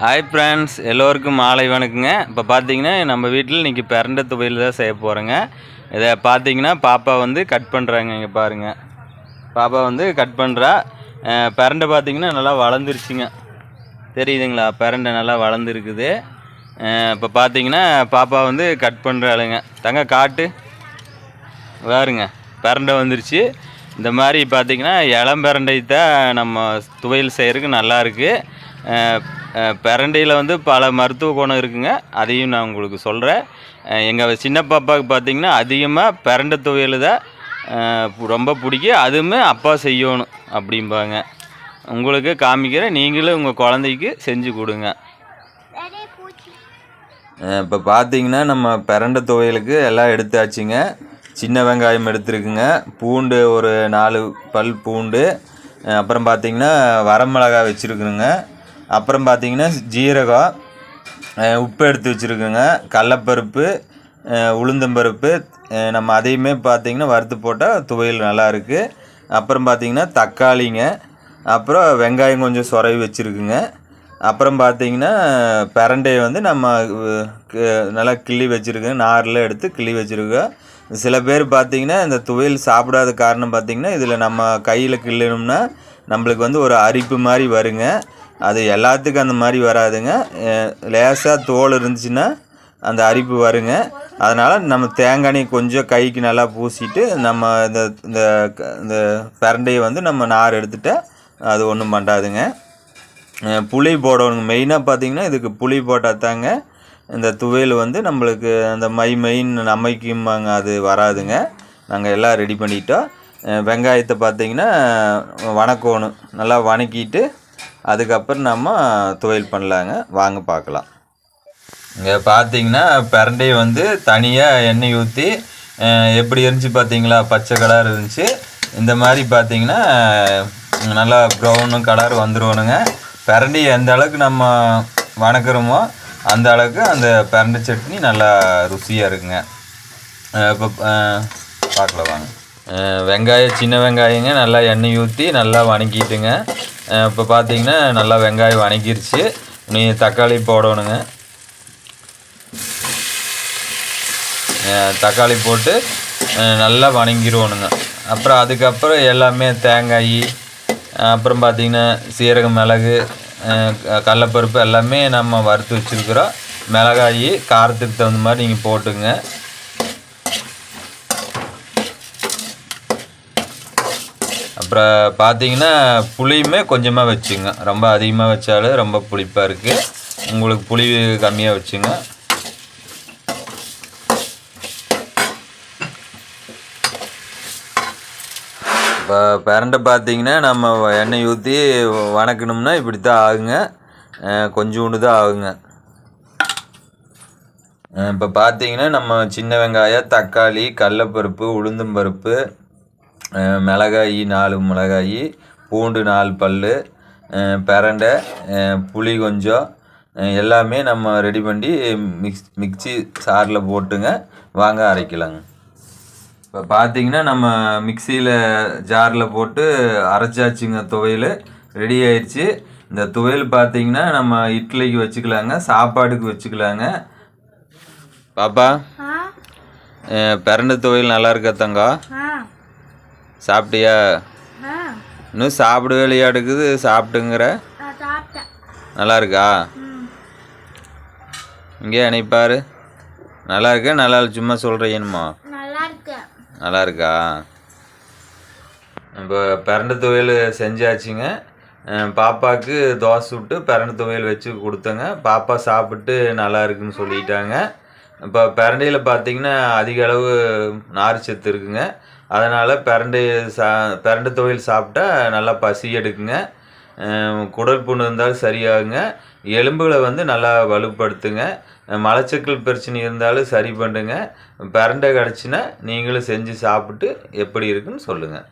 Hi friends எல்லோருக்கும் மாலை வணக்கங்க. இப்போ பார்த்தீங்கன்னா நம்ம வீட்டில் இன்றைக்கி பிறண்ட துவையில் தான் செய்ய போகிறோங்க இதை பார்த்தீங்கன்னா பாப்பா வந்து கட் பண்ணுறாங்க இங்கே பாருங்கள் பாப்பா வந்து கட் பண்ணுறா பிரண்டை பார்த்தீங்கன்னா நல்லா வளர்ந்துருச்சுங்க. தெரியுதுங்களா? பிரண்டை நல்லா வளர்ந்துருக்குது. இப்போ பார்த்தீங்கன்னா பாப்பா வந்து கட் பண்ணுறாளுங்க தங்க காட்டு. வேறுங்க பிரண்டை வந்துருச்சு. இந்த மாதிரி பார்த்தீங்கன்னா இளம்பிரண்டை தான் நம்ம துவையல் செய்கிறதுக்கு நல்லா இருக்குது பிரண்டையில் வந்து பல மருத்துவ குணம் இருக்குங்க. அதையும் நான் உங்களுக்கு சொல்கிறேன் எங்கள் சின்ன பாப்பாவுக்கு பார்த்தீங்கன்னா அதிகமாக பிரண்டை துவையல் தான் ரொம்ப பிடிக்கும். அதுவுமே அப்பா செய்யணும் அப்படிம்பாங்க. உங்களுக்கு காமிக்கிறேன். நீங்களும் உங்கள் குழந்தைக்கு செஞ்சு கொடுங்க. இப்போ பார்த்தீங்கன்னா நம்ம பிரண்டை துவையலுக்கு எல்லாம் எடுத்தாச்சுங்க. சின்ன வெங்காயம் எடுத்துருக்குங்க. பூண்டு ஒரு நாலு பல் பூண்டு. அப்புறம் பார்த்தீங்கன்னா வரமிளகாய் வச்சுருக்குங்க. அப்புறம் பார்த்தீங்கன்னா ஜீரகம் உப்பு எடுத்து வச்சுருக்குங்க. கடலப்பருப்பு உளுந்தம்பருப்பு நம்ம அதையுமே பார்த்தீங்கன்னா வறுத்து போட்டால் துவையல் நல்லா இருக்குது அப்புறம் பார்த்திங்கன்னா தக்காளிங்க அப்புறம் வெங்காயம் கொஞ்சம் சொரவி வச்சுருக்குங்க. அப்புறம் பார்த்தீங்கன்னா பிரண்டையை வந்து நம்ம க- நல்லா கிள்ளி வச்சுருக்கோம் நாரில் எடுத்து கிள்ளி வச்சுருக்கோம் சில பேர் பார்த்தீங்கன்னா இந்த துவையல் சாப்பிடாத காரணம் பார்த்திங்கன்னா இதில் நம்ம கையில் கிள்ளணும்னா நம்மளுக்கு வந்து ஒரு அரிப்பு மாதிரி வருங்க. அது எல்லாத்துக்கும் அந்த மாதிரி வராதுங்க. லேசாக தோல் இருந்துச்சுன்னா அந்த அரிப்பு வருங்க. அதனால் நம்ம தேங்காய் எண்ணெய் கொஞ்சம் கைக்கு நல்லா பூசிட்டு நம்ம இந்த இந்த இந்த பரண்டையை வந்து நம்ம நார் எடுத்துட்டா அது ஒன்றும் பண்ணாதுங்க புளி போடணுங்க. மெயினாக பார்த்திங்கன்னா இதுக்கு புளி போட்டால் தாங்க இந்த துவையல் வந்து நம்மளுக்கு அந்த மை மெயின் அமைக்கும்பாங்க அது வராதுங்க. நாங்கள் எல்லாம் ரெடி பண்ணிட்டோம். வெங்காயத்தை பார்த்தீங்கன்னா வணக்கணும். நல்லா வணக்கிட்டு அதுக்கப்புறம் நம்ம துவையல் பண்ணலாங்க. வாங்க பார்க்கலாம். இங்கே பார்த்தீங்கன்னா பிரண்டையை வந்து தனியாக எண்ணெய் ஊற்றி எப்படி இருந்துச்சு பார்த்தீங்களா? பச்சை கலர் இருந்துச்சு. இந்த மாதிரி பார்த்தீங்கன்னா நல்லா ப்ரௌனும் கலர் வந்துருவணுங்க. பிரண்டி எந்த அளவுக்கு நம்ம வணக்கிறோமோ அந்த அளவுக்கு அந்த பிரண்டை சட்னி நல்லா ருசியாக இருக்குங்க. இப்போ பார்க்கலாம் வாங்க. வெங்காயம் சின்ன வெங்காயங்க நல்லா எண்ணெய் ஊற்றி நல்லா வணக்கிட்டுங்க. இப்போ பார்த்தீங்கன்னா நல்லா வெங்காயம் வணக்கிருச்சு நீ தக்காளி போடணுங்க. தக்காளி போட்டு நல்லா வணங்கிடுவோனுங்க அப்புறம் அதுக்கப்புறம் எல்லாமே தேங்காய் அப்புறம் பார்த்திங்கன்னா சீரகம் மிளகு க- கடலப்பருப்பு எல்லாமே நம்ம வறுத்து வச்சுருக்குறோம். மிளகாய் காரத்துக்கு தகுந்த மாதிரி நீங்கள் போட்டுங்க. அப்புறம் பார்த்தீங்கன்னா புளியுமே கொஞ்சமாக வச்சுங்க. ரொம்ப அதிகமாக வச்சாலும் ரொம்ப புளிப்பாக இருக்குது உங்களுக்கு புளி கம்மியாக வச்சுங்க. இப்போ பிறண்டை பார்த்தீங்கன்னா நம்ம எண்ணெய் ஊற்றி வணக்கணும்னா இப்படி தான் ஆகுங்க. கொஞ்சோண்டு கொஞ்சூண்டு தான் ஆகுங்க. இப்போ பார்த்தீங்கன்னா நம்ம சின்ன வெங்காயம் தக்காளி கடலப்பருப்பு உளுந்தம்பருப்பு மிளகாய் நாலு மிளகாய் பூண்டு நாலு பல் பிரண்டை புளி கொஞ்சம் எல்லாமே நம்ம ரெடி பண்ணி மிக்ஸ் மிக்சி சாரில் போட்டுங்க வாங்க அரைக்கலாங்க. இப்போ பார்த்தீங்கன்னா நம்ம மிக்சியில் ஜாரில் போட்டு அரைச்சாச்சுங்க துவையல் ரெடி ஆயிடுச்சு இந்த துவையல் பார்த்தீங்கன்னா நம்ம இட்லிக்கு வச்சுக்கலாங்க சாப்பாடுக்கு வச்சுக்கலாங்க. பாப்பா பிரண்டை துவையல் நல்லா இருக்கா தங்கா? சாப்பிட்டியா? இன்னும் சாப்பிடவே இல்லையா எடுக்குது? சாப்பிட்டுங்கிற. நல்லா இருக்கா இங்கே அனுப்பாரு நல்லா இருக்கா நல்லா சும்மா சொல்கிறீங்கம்மா நல்லா இருக்கு இப்போ பிரண்டை துவையல் செஞ்சாச்சுங்க. பாப்பாவுக்கு தோசை விட்டு பிரண்டை துவையல் வச்சு கொடுத்தங்க. பாப்பா சாப்பிட்டு நல்லா இருக்குன்னு சொல்லிட்டாங்க. இப்போ பிரண்டையில் பார்த்தீங்கன்னா அதிக அளவு நார் சத்து இருக்குங்க. அதனால் பிரண்டு சா பிரண்டை துவையல் சாப்பிட்டா நல்லா பசி எடுக்குங்க. குடல் புண்ணு இருந்தாலும் சரியாகுங்க. எலும்புகளை வந்து நல்லா வலுப்படுத்துங்க. மலச்சிக்கல் பிரச்சனை இருந்தாலும் சரி பண்ணுங்க. பிரண்டை கிடச்சின்னா நீங்களும் செஞ்சு சாப்பிட்டு எப்படி இருக்குன்னு சொல்லுங்கள்